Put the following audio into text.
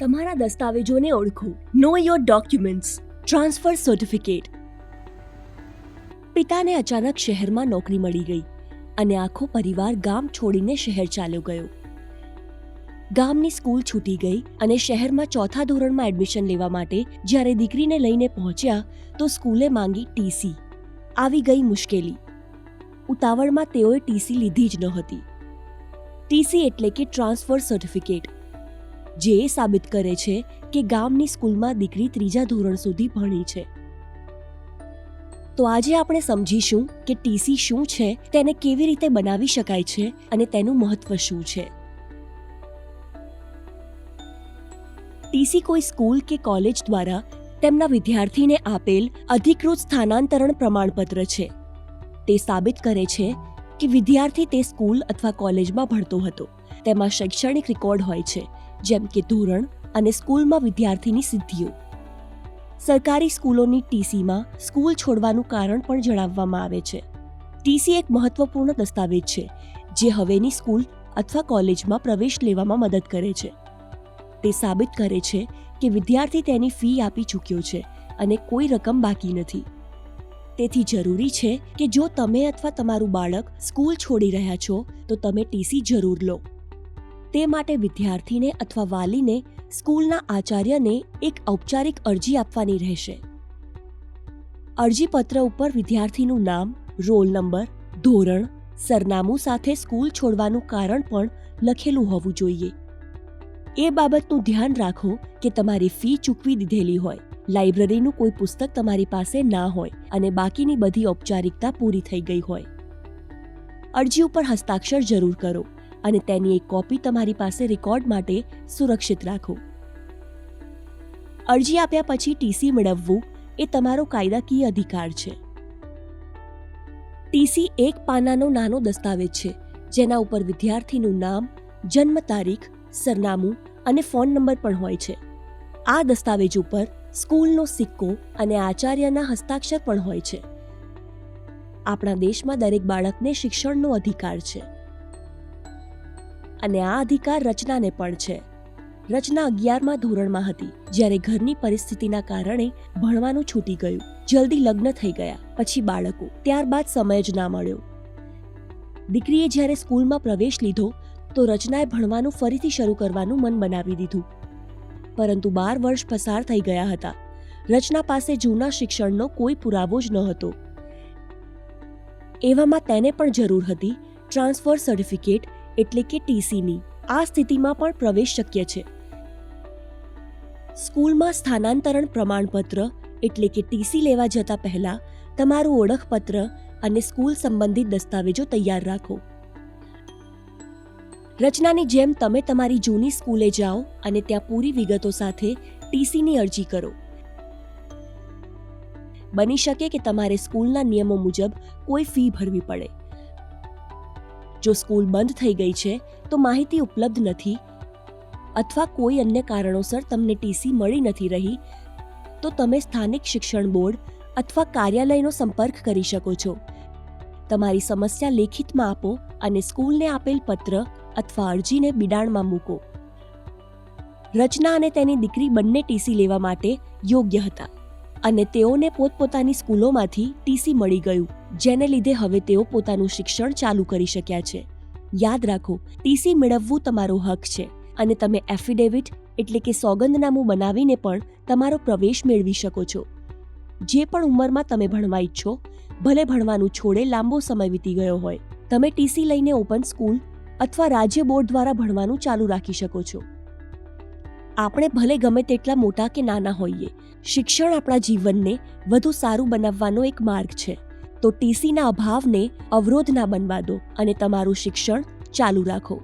તમારા દસ્તાવેજોને ઓળખો. Know your documents transfer certificate પિતાને અચાનક શહેરમાં નોકરી મળી ગઈ અને આખો પરિવાર ગામ છોડીને શહેર ચાલ્યો ગયો. ગામની સ્કૂલ છૂટી ગઈ અને શહેરમાં ચોથા ધોરણમાં એડમિશન લેવા માટે જ્યારે દીકરીને લઈને પહોંચ્યા તો સ્કૂલે માંગી ટીસી આવી ગઈ મુશ્કેલી. ઉતાવળમાં તેઓએ ટીસી લીધી જ ન હતી. ટીસી એટલે કે ટ્રાન્સફર સર્ટિફિકેટ. જે એ સાબિત કરે છે કે ગામની સ્કૂલમાં દીકરી ત્રીજા ધોરણ સુધી ભણી છે. તો આજે આપણે સમજીશું કે ટીસી શું છે, તેને કેવી રીતે બનાવી શકાય છે અને તેનું મહત્વ શું છે. ટીસી કોઈ સ્કૂલ કે કોલેજ દ્વારા તેમના વિદ્યાર્થીને આપેલ અધિકૃત સ્થાનાંતરણ પ્રમાણપત્ર છે. તે સાબિત કરે છે કે વિદ્યાર્થી તે સ્કૂલ અથવા કોલેજમાં ભણતો હતો. તેમાં શૈક્ષણિક રેકોર્ડ હોય છે. જેમ કે ધોરણ અને સ્કૂલમાં વિદ્યાર્થીની સિદ્ધિઓ. સરકારી સ્કૂલોની ટીસીમાં સ્કૂલ છોડવાનું કારણ પણ જણાવવામાં આવે છે. ટીસી એક મહત્વપૂર્ણ દસ્તાવેજ છે, જે હવેની સ્કૂલ અથવા કોલેજમાં પ્રવેશ લેવામાં મદદ કરે છે. તે સાબિત કરે છે કે વિદ્યાર્થી તેની ફી આપી ચૂક્યો છે અને કોઈ રકમ બાકી નથી. તેથી જરૂરી છે કે જો તમે અથવા તમારું બાળક સ્કૂલ છોડી રહ્યા છો, તો તમે ટીસી જરૂર લો. તે માટે વિદ્યાર્થીને અથવા વાલીને સ્કૂલના આચાર્યને એક ઔપચારિક અરજી આપવાની રહેશે. અરજીપત્ર ઉપર વિદ્યાર્થીનું નામ, રોલ નંબર, ધોરણ, સરનામું સાથે સ્કૂલ છોડવાનું કારણ પણ લખેલું હોવું જોઈએ. એ બાબતનું ધ્યાન રાખો કે તમારી ફી ચૂકવી દીધેલી હોય, લાઇબ્રેરીનું કોઈ પુસ્તક તમારી પાસે ના હોય અને બાકીની બધી ઔપચારિકતા પૂરી થઈ ગઈ હોય. અરજી ઉપર હસ્તાક્ષર જરૂર કરો. અને તેની એક કોપી તમારી પાસે રેકોર્ડ માટે સુરક્ષિત રાખો. અરજી આપ્યા પછી ટીસી મેળવવું એ તમારો કાયદાકીય અધિકાર છે. ટીસી એક પાનાનો નાનો દસ્તાવેજ છે, જેના ઉપર વિદ્યાર્થીનું નામ, જન્મ તારીખ, સરનામું અને ફોન નંબર પણ હોય છે. આ દસ્તાવેજ ઉપર સ્કૂલનો સિક્કો અને આચાર્યના હસ્તાક્ષર પણ હોય છે. આપણા દેશમાં દરેક બાળકને શિક્ષણનો અધિકાર છે. અને આ અધિકાર રચનાને પણ છે. રચના અગિયારમાં ધોરણમાં હતી, જ્યારે ઘરની પરિસ્થિતિના કારણે ભણવાનું છૂટી ગયું. જલ્દી લગ્ન થઈ ગયા, પછી બાળકો. ત્યારબાદ સમય જ ના મળ્યો. દીકરીએ જ્યારે સ્કૂલમાં પ્રવેશ લીધો, તો રચનાએ ભણવાનું ફરીથી શરૂ કરવાનું મન બનાવી દીધું. પરંતુ બાર વર્ષ પસાર થઈ ગયા હતા. રચના પાસે જૂના શિક્ષણનો કોઈ પુરાવો જ ન હતો એવામાં તેને પણ જરૂર હતી, ટ્રાન્સફર સર્ટિફિકેટ એટલે કે ટીસીની. આ સ્થિતિમાં પણ પ્રવેશ શક્ય છે. સ્કૂલમાં સ્થાનાંતરણ પ્રમાણપત્ર એટલે કે ટીસી લેવા જતા પહેલા તમારું ઓળખપત્ર અને સ્કૂલ સંબંધિત દસ્તાવેજો તૈયાર રાખો. રચનાની જેમ તમે તમારી જૂની સ્કૂલે જાઓ અને ત્યાં પૂરી વિગતો સાથે ટીસીની અરજી કરો. બની શકે કે તમારે સ્કૂલના નિયમો મુજબ કોઈ ફી ભરવી પડે. જો સ્કૂલ બંધ થઈ ગઈ છે, તો માહિતી ઉપલબ્ધ નથી અથવા કોઈ અન્ય કારણોસર તમને ટીસી મળી નથી રહી, તો તમે સ્થાનિક શિક્ષણ બોર્ડ અથવા કાર્યાલયનો સંપર્ક કરી શકો છો. તમારી સમસ્યા લેખિતમાં આપો અને સ્કૂલને આપેલ પત્ર અથવા અરજીને બિડાણમાં મૂકો. રચના અને તેની દીકરી બંને ટીસી લેવા માટે યોગ્ય હતા. અને તેઓને પોતપોતાની સ્કૂલોમાંથી ટીસી મળી ગયું, જેને લીધે હવે તેઓ પોતાનું શિક્ષણ ચાલુ કરી શક્યા છે. યાદ રાખો, ટીસી મેળવવું તમારો હક છે અને તમે એફિડેવિટ એટલે કે સોગંદનામું બનાવીને પણ તમારો પ્રવેશ મેળવી શકો છો. જે પણ ઉંમરમાં તમે ભણવા ઈચ્છો, ભલે ભણવાનું છોડે લાંબો સમય વીતી ગયો હોય, તમે ટીસી લઈને ઓપન સ્કૂલ અથવા રાજ્ય બોર્ડ દ્વારા ભણવાનું ચાલુ રાખી શકો છો. આપણે ભલે ગમે તેટલા મોટા કે નાના હોઈએ શિક્ષણ આપણા જીવનને વધુ સારું બનાવવાનો એક માર્ગ છે. તો ટીસીના અભાવને અવરોધ ના બનવા દો અને તમારું શિક્ષણ ચાલુ રાખો.